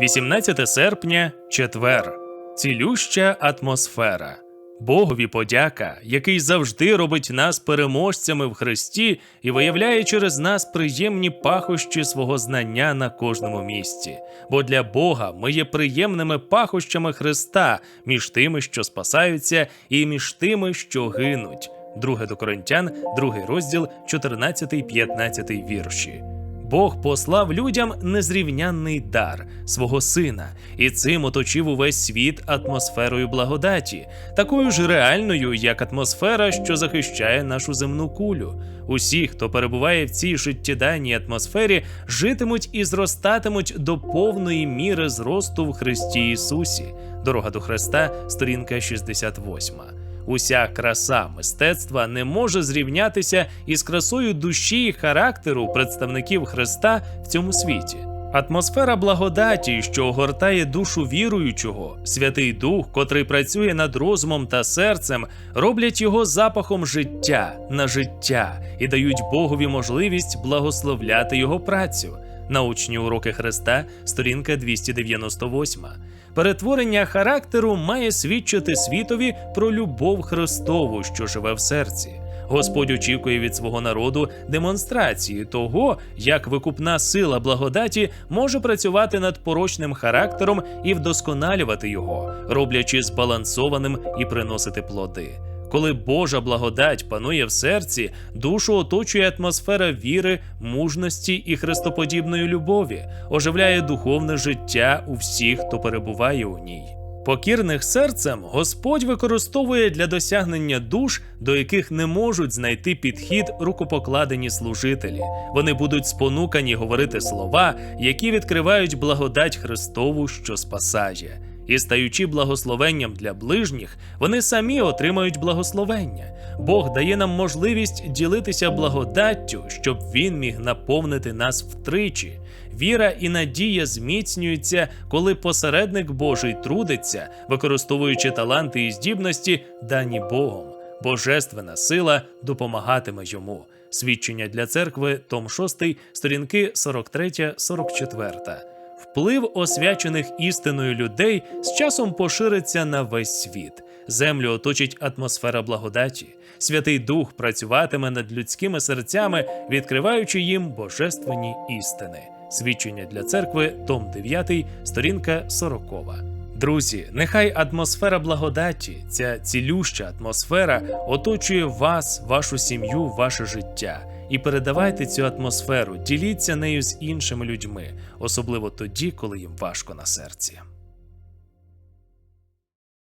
18 серпня, четвер. Цілюща атмосфера. Богові подяка, який завжди робить нас переможцями в Христі і виявляє через нас приємні пахощі свого знання на кожному місці. Бо для Бога ми є приємними пахощами Христа між тими, що спасаються, і між тими, що гинуть. Друге до Коринтян, другий розділ, 14-15 вірші. Бог послав людям незрівнянний дар свого сина, і цим оточив увесь світ атмосферою благодаті, такою ж реальною, як атмосфера, що захищає нашу земну кулю. Усі, хто перебуває в цій життєдайній атмосфері, житимуть і зростатимуть до повної міри зросту в Христі Ісусі. Дорога до Христа, сторінка 68. Уся краса мистецтва не може зрівнятися із красою душі і характеру представників Христа в цьому світі. Атмосфера благодаті, що огортає душу віруючого, Святий Дух, котрий працює над розумом та серцем, роблять його запахом життя на життя і дають Богові можливість благословляти його працю. Научні уроки Христа, сторінка 298. Перетворення характеру має свідчити світові про любов Христову, що живе в серці. Господь очікує від свого народу демонстрації того, як викупна сила благодаті може працювати над порочним характером і вдосконалювати його, роблячи збалансованим і приносити плоди. Коли Божа благодать панує в серці, душу оточує атмосфера віри, мужності і христоподібної любові, оживляє духовне життя у всіх, хто перебуває у ній. Покірних серцем Господь використовує для досягнення душ, до яких не можуть знайти підхід рукопокладені служителі. Вони будуть спонукані говорити слова, які відкривають благодать Христову, що спасає. І стаючи благословенням для ближніх, вони самі отримають благословення. Бог дає нам можливість ділитися благодаттю, щоб він міг наповнити нас втричі. Віра і надія зміцнюються, коли посередник Божий трудиться, використовуючи таланти і здібності, дані Богом. Божественна сила допомагатиме йому. Свідчення для церкви, том 6, сторінки 43-44. Вплив освячених істиною людей з часом пошириться на весь світ. Землю оточить атмосфера благодаті. Святий Дух працюватиме над людськими серцями, відкриваючи їм божественні істини. Свідчення для церкви, том 9, сторінка 40. Друзі, нехай атмосфера благодаті, ця цілюща атмосфера оточує вас, вашу сім'ю, ваше життя. І передавайте цю атмосферу, діліться нею з іншими людьми, особливо тоді, коли їм важко на серці.